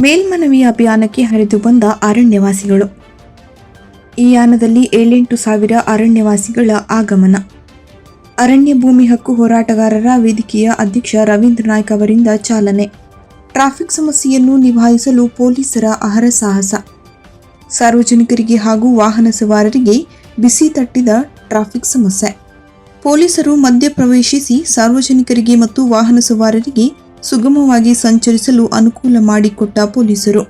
ಮೇಲ್ಮನವಿ ಅಭಿಯಾನಕ್ಕೆ ಹರಿದು ಬಂದ ಅರಣ್ಯವಾಸಿಗಳು. ಈ ಯಾನದಲ್ಲಿ ಏಳೆಂಟು ಸಾವಿರ ಅರಣ್ಯವಾಸಿಗಳ ಆಗಮನ. ಅರಣ್ಯ ಭೂಮಿ ಹಕ್ಕು ಹೋರಾಟಗಾರರ ವೇದಿಕೆಯ ಅಧ್ಯಕ್ಷ ರವೀಂದ್ರ ನಾಯ್ಕ ಅವರಿಂದ ಚಾಲನೆ. ಟ್ರಾಫಿಕ್ ಸಮಸ್ಯೆಯನ್ನು ನಿಭಾಯಿಸಲು ಪೊಲೀಸರ ಅಹರ ಸಾಹಸ. ಸಾರ್ವಜನಿಕರಿಗೆ ಹಾಗೂ ವಾಹನ ಸವಾರರಿಗೆ ಬಿಸಿ ತಟ್ಟಿದ ಟ್ರಾಫಿಕ್ ಸಮಸ್ಯೆ. ಪೊಲೀಸರು ಮಧ್ಯ ಪ್ರವೇಶಿಸಿ ಸಾರ್ವಜನಿಕರಿಗೆ ಮತ್ತು ವಾಹನ ಸವಾರರಿಗೆ ಸುಗಮವಾಗಿ ಸಂಚರಿಸಲು ಅನುಕೂಲ ಮಾಡಿಕೊಟ್ಟ ಪೊಲೀಸರು.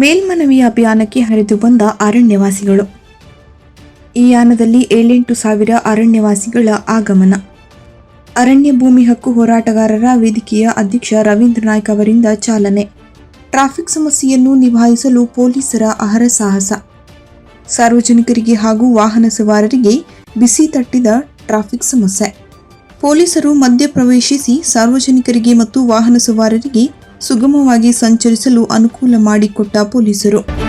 ಮೇಲ್ಮನವಿ ಅಭಿಯಾನಕ್ಕೆ ಹರಿದು ಬಂದ ಅರಣ್ಯವಾಸಿಗಳು. ಈ ಯಾನದಲ್ಲಿ ಏಳೆಂಟು ಸಾವಿರ ಅರಣ್ಯವಾಸಿಗಳ ಆಗಮನ. ಅರಣ್ಯ ಭೂಮಿ ಹಕ್ಕು ಹೋರಾಟಗಾರರ ವೇದಿಕೆಯ ಅಧ್ಯಕ್ಷ ರವೀಂದ್ರ ನಾಯ್ಕ ಅವರಿಂದ ಚಾಲನೆ. ಟ್ರಾಫಿಕ್ ಸಮಸ್ಯೆಯನ್ನು ನಿಭಾಯಿಸಲು ಪೊಲೀಸರ ಅಹರ ಸಾಹಸ. ಸಾರ್ವಜನಿಕರಿಗೆ ಹಾಗೂ ವಾಹನ ಸವಾರರಿಗೆ ಬಿಸಿ ತಟ್ಟಿದ ಟ್ರಾಫಿಕ್ ಸಮಸ್ಯೆ. ಪೊಲೀಸರು ಮಧ್ಯ ಪ್ರವೇಶಿಸಿ ಸಾರ್ವಜನಿಕರಿಗೆ ಮತ್ತು ವಾಹನ ಸವಾರರಿಗೆ ಸುಗಮವಾಗಿ ಸಂಚರಿಸಲು ಅನುಕೂಲ ಮಾಡಿಕೊಟ್ಟ ಪೊಲೀಸರು.